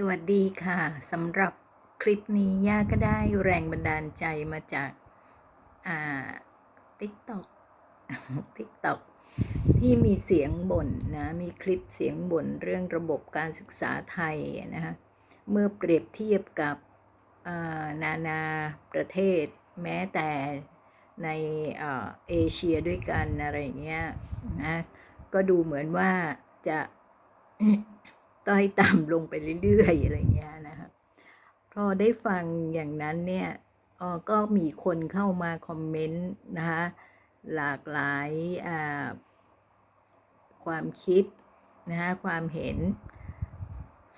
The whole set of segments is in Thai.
สวัสดีค่ะสำหรับคลิปนี้ย่าก็ได้แรงบันดาลใจมาจากอ่า TikTok TikTok ที่มีเสียงบ่นนะมีคลิปเสียงบ่นเรื่องระบบการศึกษาไทยนะคะเมื่อเปรียบเทียบกับนานาประเทศ แม้แต่ในเอเชียด้วยกันอะไรอย่างเงี้ยนะก็ดูเหมือนว่าจะ ต้อยต่ำลงไปเรื่อยๆอะไรอย่างเงี้ยนะคะพอได้ฟังอย่างนั้นเนี่ยก็มีคนเข้ามาคอมเมนต์นะคะหลากหลายความคิดนะคะความเห็น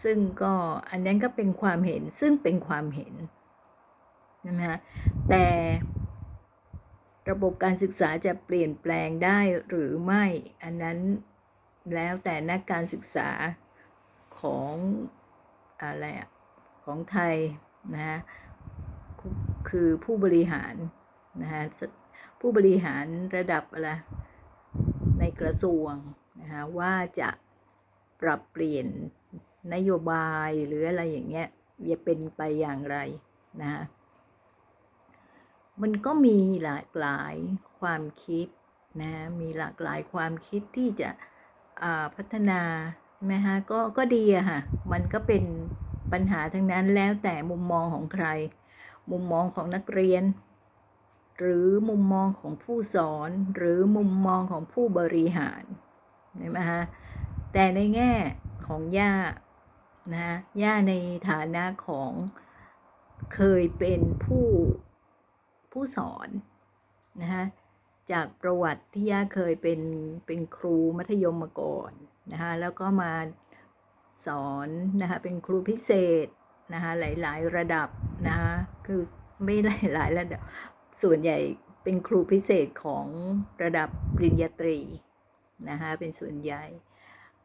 ซึ่งก็อันนั้นก็เป็นความเห็นซึ่งเป็นความเห็นใช่ไหมคะแต่ระบบการศึกษาจะเปลี่ยนแปลงได้หรือไม่ อันนั้นแล้วแต่นักการศึกษา ของอะไรอะของไทยนะฮะคือผู้บริหารนะฮะผู้บริหารระดับอะไรในกระทรวงนะฮะว่าจะปรับเปลี่ยนนโยบายหรืออะไรอย่างเงี้ยจะเป็นไปอย่างไรนะฮะมันก็มีหลากหลายความคิดนะมีหลากหลายความคิดที่จะพัฒนา ใช่ไหมฮะก็ก็ดีอะค่ะ มันก็เป็นปัญหาทั้งนั้นแล้วแต่มุมมองของใคร มุมมองของนักเรียน หรือมุมมองของผู้สอนหรือมุมมองของผู้บริหารใช่ไหมฮะแต่ในแง่ของย่านะย่าในฐานะของเคยเป็นผู้ผู้สอนนะฮะจากประวัติที่ย่าเคยเป็นเป็นครูมัธยมมาก่อน นะคะแล้วก็มาสอนนะคะเป็นครูพิเศษนะคะหลายๆระดับนะคะคือไม่หลายหลายระดับส่วนใหญ่เป็นครูพิเศษของระดับปริญญาตรีนะคะเป็นส่วนใหญ่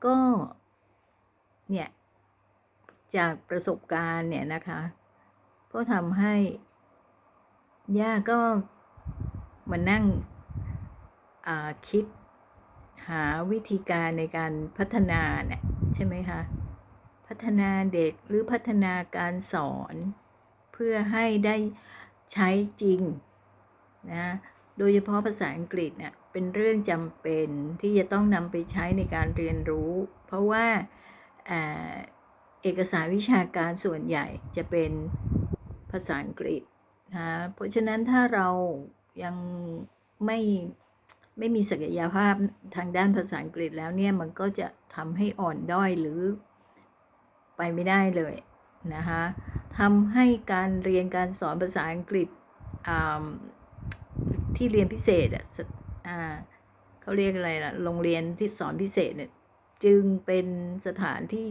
ก็เนี่ยจากประสบการณ์เนี่ยนะคะ ก็ทำให้ย่าก็มานั่งคิด หาวิธีการในการพัฒนาเนี่ยใช่ไหมคะ พัฒนาเด็กหรือพัฒนาการสอน เพื่อให้ได้ใช้จริงนะโดยเฉพาะภาษาอังกฤษเนี่ยเป็นเรื่องจำเป็นที่จะต้องนำไปใช้ในการเรียนรู้ เพราะว่าเอกสารวิชาการส่วนใหญ่จะเป็นภาษาอังกฤษนะเพราะฉะนั้นถ้าเรายังไม่ ไม่มีศักยภาพทางด้านภาษาอังกฤษแล้วเนี่ยมันก็จะทำให้อ่อนด้อยหรือไปไม่ได้เลยนะคะทำให้การเรียนการสอนภาษาอังกฤษที่เรียนพิเศษอะเขาเรียกอะไรล่ะโรงเรียนที่สอนพิเศษเนี่ยจึงเป็นสถานที่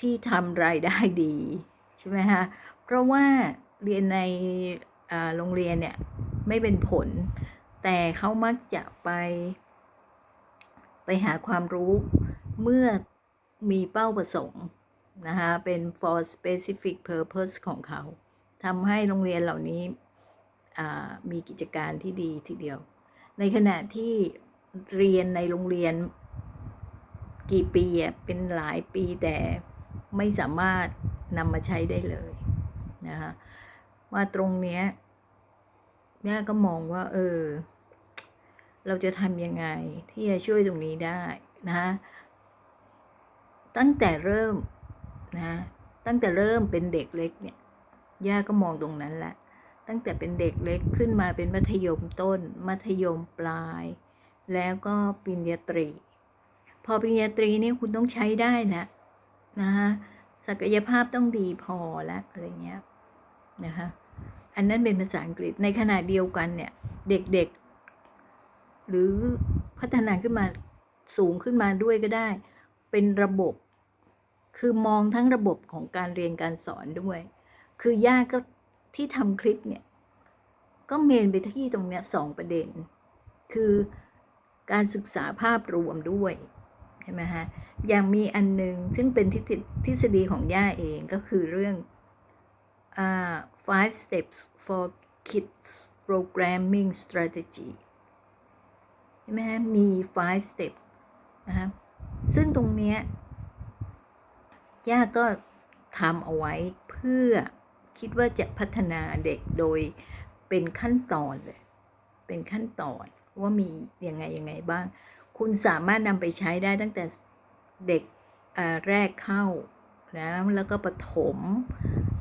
ที่ทำรายได้ดีใช่ไหมคะเพราะว่าเรียนในโรงเรียนเนี่ยไม่เป็นผล แต่เขามักจะไป ไปหาความรู้เมื่อมีเป้าประสงค์นะคะเป็น for specific purpose ของเขาทำให้โรงเรียนเหล่านี้มีกิจการที่ดีทีเดียว ในขณะที่เรียนในโรงเรียนกี่ปีเป็นหลายปีแต่ไม่สามารถนำมาใช้ได้เลยนะคะว่าตรงเนี้ยแม่ก็มองว่า เออ เราจะทำยังไงที่จะช่วยตรงนี้ได้นะตั้งแต่เริ่มนะตั้งแต่เริ่มเป็นเด็กเล็กเนี่ยย่าก็มองตรงนั้นแหละ ตั้งแต่เป็นเด็กเล็กขึ้นมาเป็นมัธยมต้น มัธยมปลาย แล้วก็ปริญญาตรี พอปริญญาตรีนี่คุณต้องใช้ได้นะนะคะศักยภาพต้องดีพอแล้วอะไรเงี้ยนะคะอันนั้นเป็นภาษาอังกฤษในขณะเดียวกันเนี่ย เด็ก หรือพัฒนาขึ้นมาสูงขึ้นมาด้วยก็ได้ เป็นระบบคือมองทั้งระบบของการเรียนการสอนด้วย คือย่าก็ที่ทำคลิปเนี่ย ก็เมนไปที่ตรงเนี้ยสองประเด็น คือการศึกษาภาพรวมด้วยใช่ไหมฮะอย่างมีอันหนึ่งซึ่งเป็นทฤษฎีของย่าเองก็คือเรื่อง uh, five steps for kids programming strategy ใช่ไหมฮะมี five step นะคะซึ่งตรงเนี้ยย่าก็ทำเอาไว้เพื่อคิดว่าจะพัฒนาเด็กโดยเป็นขั้นตอนเลย เป็นขั้นตอนว่ามียังไงยังไงบ้าง คุณสามารถนำไปใช้ได้ตั้งแต่เด็กแรกเข้านะแล้วก็ประถม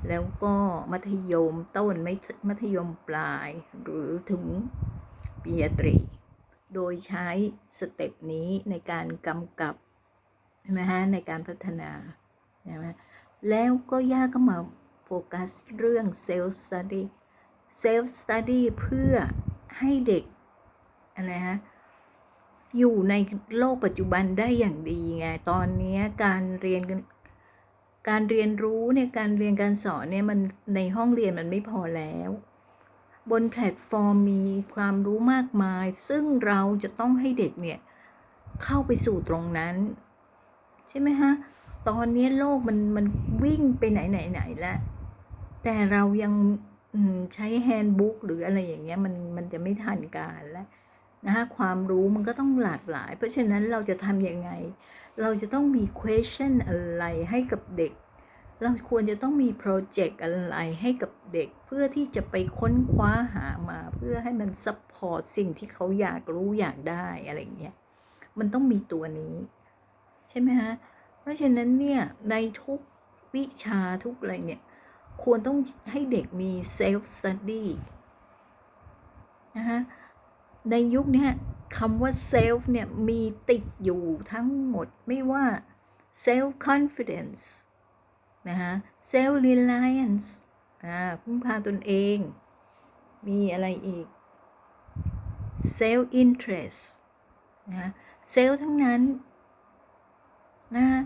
แล้วก็มัธยมต้นไม่มัธยมปลาย หรือถึงปริญญาตรี โดยใช้สเต็ปนี้ในการกำกับใช่ไหมฮะในการพัฒนาใช่ไหมแล้วก็ย่าก็มาโฟกัสเรื่องเซลฟ์สต u d ีเซลฟ์สต u d ีเพื่อให้เด็กอะไรฮะอยู่ในโลกปัจจุบันได้อย่างดีไง ตอนนี้การเรียนกันการเรียนรู้เนี่ยการเรียนการสอนเนี่ยมันในห้องเรียนมันไม่พอแล้ว บนแพลตฟอร์มมีความรู้มากมาย ซึ่งเราจะต้องให้เด็กเนี่ย เข้าไปสู่ตรงนั้น ใช่ไหมฮะ ตอนนี้โลกมันมันวิ่งไปไหนไหนไหนแล้วแต่เรายังใช้แฮนด์บุ๊กหรืออะไรอย่างเงี้ยมันมันจะไม่ทันการแล้วนะคะความรู้มันก็ต้องหลากหลาย เพราะฉะนั้นเราจะทำยังไง เราจะต้องมี question อะไรให้กับเด็ก เราควรจะต้องมีโปรเจกต์อะไรให้กับเด็กเพื่อที่จะไปค้นคว้าหามา เพื่อให้มันซัพพอร์ตสิ่งที่เขาอยากรู้อยากได้อะไรเงี้ยมันต้องมีตัวนี้ ใช่ไหมฮะ เพราะฉะนั้นเนี่ยในทุกวิชาทุกอะไรเนี่ย ควรต้องให้เด็กมี self study นะคะในยุคนี้คำว่า self เนี่ยมีติดอยู่ทั้งหมดไม่ว่า self confidence นะคะ self reliance อ่าพึ่งพาตนเอง มีอะไรอีก self interest นะคะ self ทั้งนั้นนะะ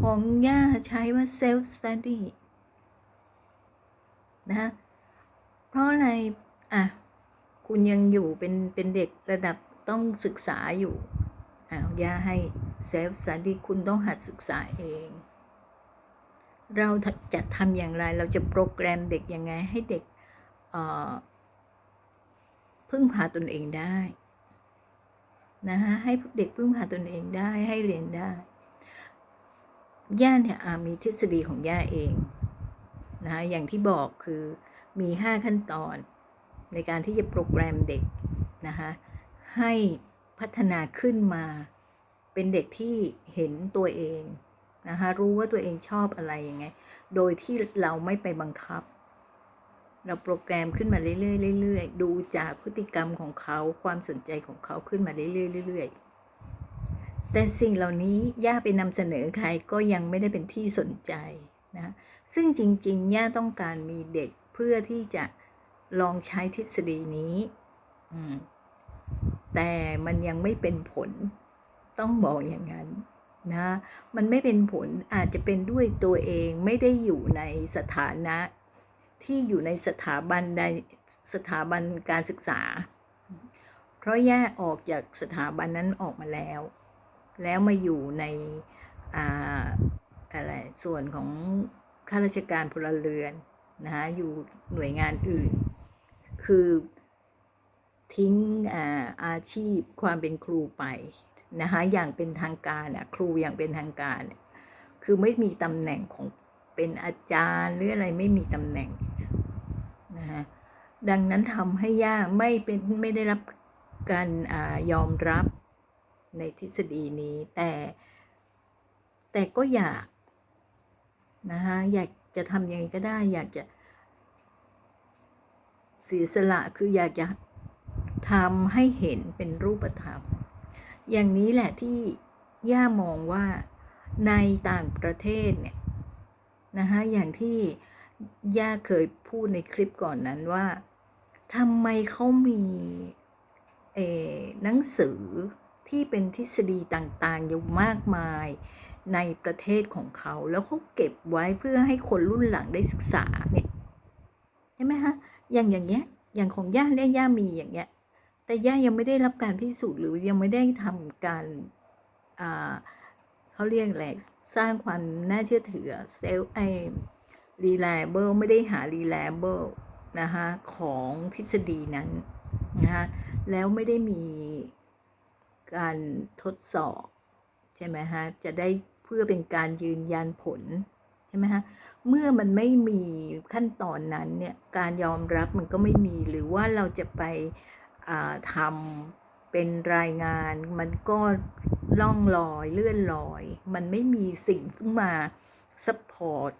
ของย่าใช้ว่า self study นะะเพราะอะไร อะ คุณยังอยู่เป็นเป็นเด็กระดับต้องศึกษาอยู่อ้าวย่าให้ self study คุณต้องหัดศึกษาเอง เราจะทำอย่างไร เราจะโปรแกรมเด็กยังไง ให้เด็กพึ่งพาตนเองได้นะคะให้เด็กพึ่งพาตนเองได้ให้เรียนได้ ย่าเนี่ยมีทฤษฎีของย่าเองนะคะอย่างที่บอกคือมี 5 ขั้นตอนในการที่จะโปรแกรมเด็กนะคะให้พัฒนาขึ้นมาเป็นเด็กที่เห็นตัวเอง นะคะรู้ว่าตัวเองชอบอะไรยังไง โดยที่เราไม่ไปบังคับ เราโปรแกรมขึ้นมาเรื่อยๆเรื่อยๆดูจากพฤติกรรมของเขาความสนใจของเขาขึ้นมาเรื่อยๆเรื่อยๆแต่สิ่งเหล่านี้ย่าไปนำเสนอใครก็ยังไม่ได้เป็นที่สนใจนะซึ่งจริงๆย่าต้องการมีเด็กเพื่อที่จะลองใช้ทฤษฎีนี้แต่มันยังไม่เป็นผลต้องบอกอย่างนั้น นะ มันไม่เป็นผลอาจจะเป็นด้วยตัวเองไม่ได้อยู่ในสถานะ ที่อยู่ในสถาบันใดสถาบันการศึกษา เพราะแย่าออกจากสถาบันนั้นออกมาแล้ว แล้วมาอยู่ในอะไรส่วนของข้าราชการพลเรือนนะคะอยู่หน่วยงานอื่น คือทิ้งอาอาชีพความเป็นครูไป นะคะอย่างเป็นทางการอะครูอย่างเป็นทางการคือไม่มีตำแหน่งของเป็นอาจารย์หรืออะไรไม่มีตำแหน่งนะคะดังนั้นทำให้ย่าไม่เป็นไม่ได้รับการอยอมรับในทฤษฎีนี้แต่แต่ก็อยากนะคะอยากจะทำยังไงก็ได้ อยากจะเสียสละคืออยากจะทำให้เห็นเป็นรูปธรรม อย่างนี้แหละที่ย่ามองว่าในต่างประเทศเนี่ยนะคะอย่างที่ย่าเคยพูดในคลิปก่อนนั้นว่าทำไมเขามีเอหนังสือที่เป็นทฤษฎีต่างๆ อยู่มากมายในประเทศของเขา แล้วเขาเก็บไว้เพื่อให้คนรุ่นหลังได้ศึกษาเนี่ยใช่ไหมฮะอย่างอย่างเงี้ยอย่างของย่าเนี่ยย่ามีอย่างเงี้ย แต่ย่ายังไม่ได้รับการพิสูจน์หรือยังไม่ได้ทำการเขาเรียกอะไรสร้างความน่าเชื่อถือเซลไอรีแลเบิลไม่ได้หารีแลเบิลนะคะของทฤษฎีนั้นนะคะแล้วไม่ได้มีการทดสอบ ใช่ไหมฮะ จะได้เพื่อเป็นการยืนยันผล ใช่ไหมคะเมื่อมันไม่มีขั้นตอนนั้นเนี่ย การยอมรับมันก็ไม่มีหรือว่าเราจะไป ทำเป็นรายงาน มันก็ล่องลอยเลื่อนลอย มันไม่มีสิ่งขึ้นมาซัพพอร์ต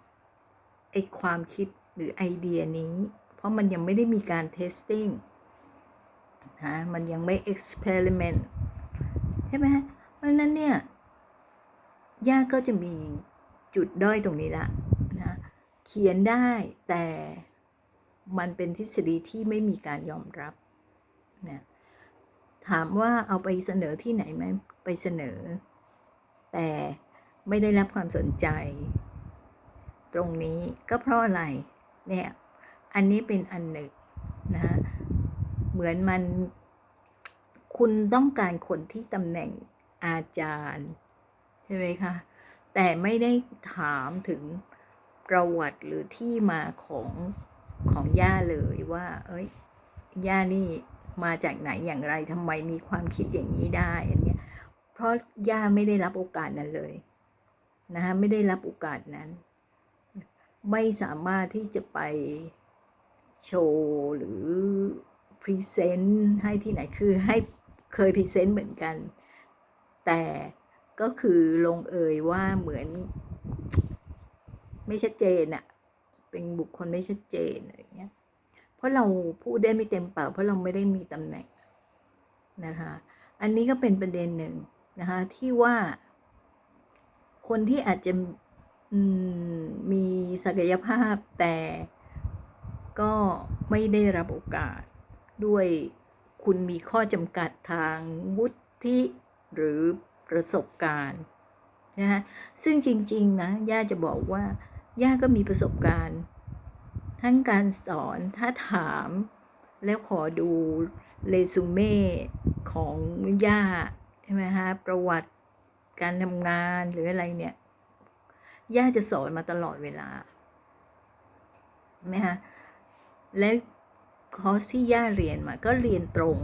ไอความคิดหรือไอเดียนี้ เพราะมันยังไม่ได้มีการเทสติ้งนะมันยังไม่เอ็กซ์เพร์เมนต์ใช่ไหมเพราะนั้นเนี่ยย่าก็จะมีจุดด้อยตรงนี้ละนะเขียนได้แต่มันเป็นทฤษฎีที่ไม่มีการยอมรับ นะถามว่าเอาไปเสนอที่ไหนไหมไปเสนอ แต่ไม่ได้รับความสนใจ ตรงนี้ก็เพราะอะไรเนี่ยอันนี้เป็นอันหนึ่งนะฮะเหมือนมันคุณต้องการคนที่ตำแหน่งอาจารย์ใช่ไหมคะแต่ไม่ได้ถามถึงประวัติหรือที่มาของของย่าเลยว่า เอ้ยย่านี่ มาจากไหนอย่างไรทำไมมีความคิดอย่างนี้ได้อันเนี้ยเพราะย่าไม่ได้รับโอกาสนั้นเลยนะคะไม่ได้รับโอกาสนั้น ไม่สามารถที่จะไปโชว์หรือพรีเซนต์ให้ที่ไหนคือให้เคยพรีเซนต์เหมือนกัน แต่ก็คือลงเอยว่าเหมือน ไม่ชัดเจนอะเป็นบุคคลไม่ชัดเจนอะไรเงี้ย เพราะเราพูดได้ไม่เต็มปากเพราะเราไม่ได้มีตำแหน่งนะคะ อันนี้ก็เป็นประเด็นหนึ่งนะคะที่ว่า คนที่อาจจะมีศักยภาพแต่ก็ไม่ได้รับโอกาสด้วยคุณมีข้อจำกัดทางวุฒิหรือประสบการณ์นะฮะซึ่งจริง ๆ นะ ย่าจะบอกว่า ย่าก็มีประสบการณ์ ทั้งการสอนถ้าถามแล้วขอดูเรซูเม่ของย่าใช่ไหมฮะประวัติการทำงานหรืออะไรเนี่ย ย่าจะสอนมาตลอดเวลาไหมฮะและคอร์สที่ย่าเรียนมาก็เรียนตรง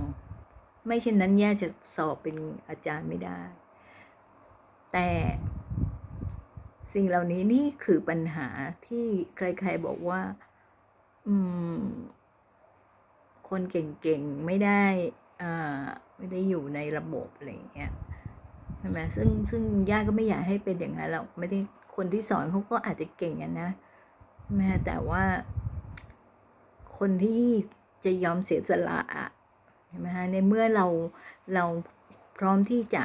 ไม่เช่นนั้นย่าจะสอบเป็นอาจารย์ไม่ได้ แต่สิ่งเหล่านี้นี่คือปัญหาที่ใครๆบอกว่า คนเก่งๆ ไม่ได้อ่าไม่ได้อยู่ในระบบอะไรอย่างเงี้ยใช่ไหมซึ่งซึ่งย่าก็ไม่อยากให้เป็นอย่างนั้นหรอกไม่ได้คนที่สอนเขาก็อาจจะเก่งอะนนะแม้แต่ว่า คนที่จะยอมเสียสละอะใช่ไหมฮะในเมื่อเราเราพร้อมที่จะ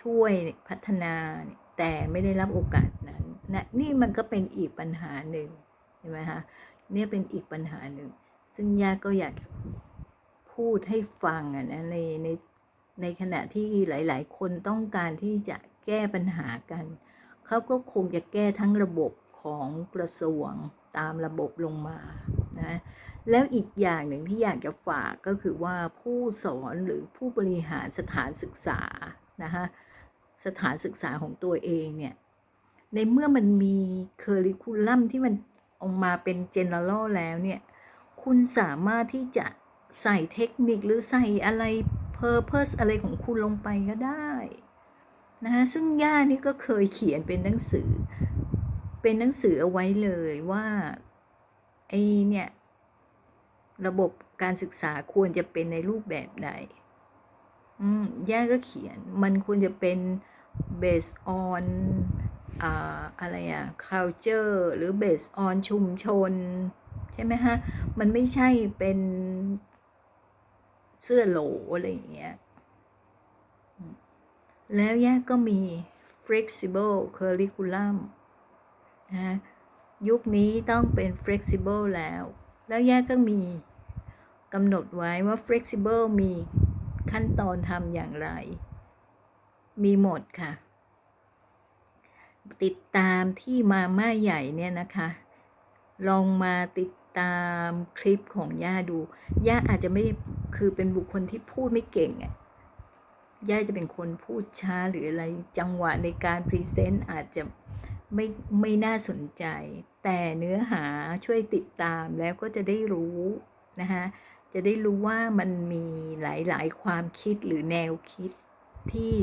ช่วยพัฒนาแต่ไม่ได้รับโอกาสนั้นนะนี่มันก็เป็นอีกปัญหาหนึ่งใช่ไหมคะ เนี่ยเป็นอีกปัญหาหนึ่ง ซึ่งยาก็อยากพูดให้ฟังอะนะในในในขณะที่หลาย ๆ คนต้องการที่จะแก้ปัญหากัน เขาก็คงจะแก้ทั้งระบบของกระทรวงตามระบบลงมานะแล้วอีกอย่างหนึ่งที่อยากจะฝากก็คือว่าผู้สอนหรือผู้บริหารสถานศึกษานะคะสถานศึกษาของตัวเองเนี่ยในเมื่อมันมีเคอริคูลัมที่มัน ออกมาเป็นเจเนอเรลแล้วเนี่ยคุณสามารถที่จะใส่เทคนิคหรือใส่อะไรเพอร์เพสอะไรของคุณลงไปก็ได้นะคะซึ่งย่านี่ก็เคยเขียนเป็นหนังสือ เป็นหนังสือเอาไว้เลยว่าไอเนี่ยระบบการศึกษาควรจะเป็นในรูปแบบใดอืมย่าก็เขียนมันควรจะเป็น based on อะไรอะ culture หรือ based on ชุมชน ใช่ไหมฮะ มันไม่ใช่เป็นเสื้อโหลอะไรอย่างเงี้ย แล้วย่าก็มี flexible curriculum นะยุคนี้ต้องเป็น flexible แล้ว แล้วย่าก็มีกำหนดไว้ว่า flexible มีขั้นตอนทำอย่างไร มีหมดค่ะ ติดตามที่มาม่าใหญ่เนี่ยนะคะ ลองมาติดตามคลิปของย่าดู ย่าอาจจะไม่คือเป็นบุคคลที่พูดไม่เก่งอะย่าจะเป็นคนพูดช้าหรืออะไรจังหวะในการพรีเซนต์อาจจะไม่ไม่น่าสนใจ แต่เนื้อหาช่วยติดตามแล้วก็จะได้รู้นะคะจะได้รู้ว่ามันมีหลาย ๆ ความคิดหรือแนวคิดที่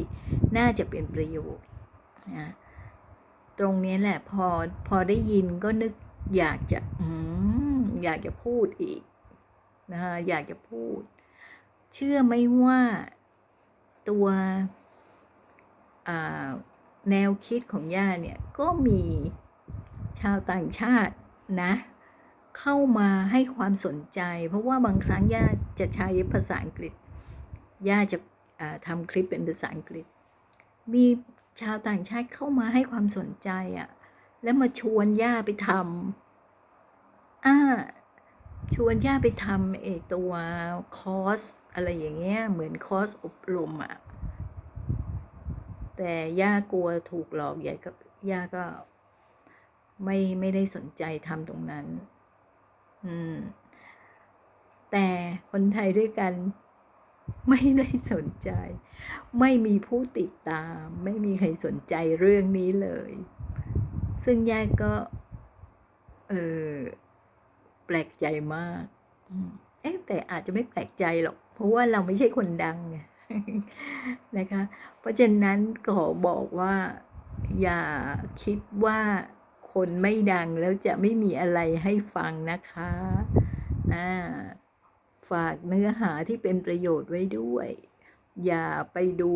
น่าจะเป็นประโยชน์นะ ตรงนี้แหละพอพอได้ยินก็นึกอยากจะอืมอยากจะพูดอีกนะคะอยากจะพูด เชื่อไหมว่าตัวแนวคิดของย่าเนี่ยก็มีชาวต่างชาตินะ เข้ามาให้ความสนใจ เพราะว่าบางครั้งย่าจะใช้ภาษาอังกฤษย่าจะทำคลิปเป็นภาษาอังกฤษ มี ชาวต่างชาติเข้ามาให้ความสนใจอะ่ะ แล้วมาชวนย่าไปทำอ่าชวนย่าไปทำเอตัวคอร์สอะไรอย่างเงี้ยเหมือนคอร์สอบรมอะ่ะ แต่ย่ากลัวถูกหลอกใหญ่ก็ย่าก็ไม่ไม่ได้สนใจทำตรงนั้น อืม แต่คนไทยด้วยกัน ไม่ได้สนใจ ไม่มีผู้ติดตาม ไม่มีใครสนใจเรื่องนี้เลย ซึ่งย่าก็เออแปลกใจมาก เอ๊ะแต่อาจจะไม่แปลกใจหรอก เพราะว่าเราไม่ใช่คนดังไงนะคะ เพราะฉะนั้นขอบอกว่า อย่าคิดว่าคนไม่ดังแล้วจะไม่มีอะไรให้ฟังนะคะอ่า ฝากเนื้อหาที่เป็นประโยชน์ไว้ด้วย อย่าไปดู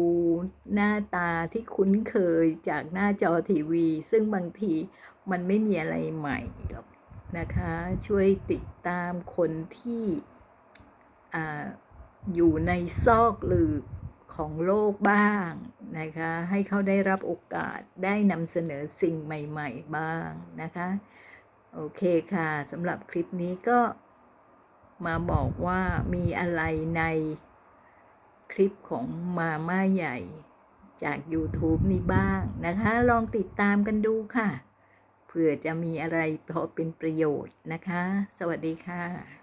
หน้าตาที่คุ้นเคยจากหน้าจอทีวี ซึ่งบางทีมันไม่มีอะไรใหม่หรอกนะคะ ช่วยติดตามคนที่ออยู่ในซอกหลืบของโลกบ้างนะคะ ให้เขาได้รับโอกาสได้นำเสนอสิ่งใหม่ ๆ บ้างนะคะ โอเคค่ะสำหรับคลิปนี้ก็ มาบอกว่ามีอะไรในคลิปของมาม่าใหญ่จาก YouTube นี้บ้างนะคะ ลองติดตามกันดูค่ะ เผื่อจะมีอะไรพอเป็นประโยชน์นะคะ สวัสดีค่ะ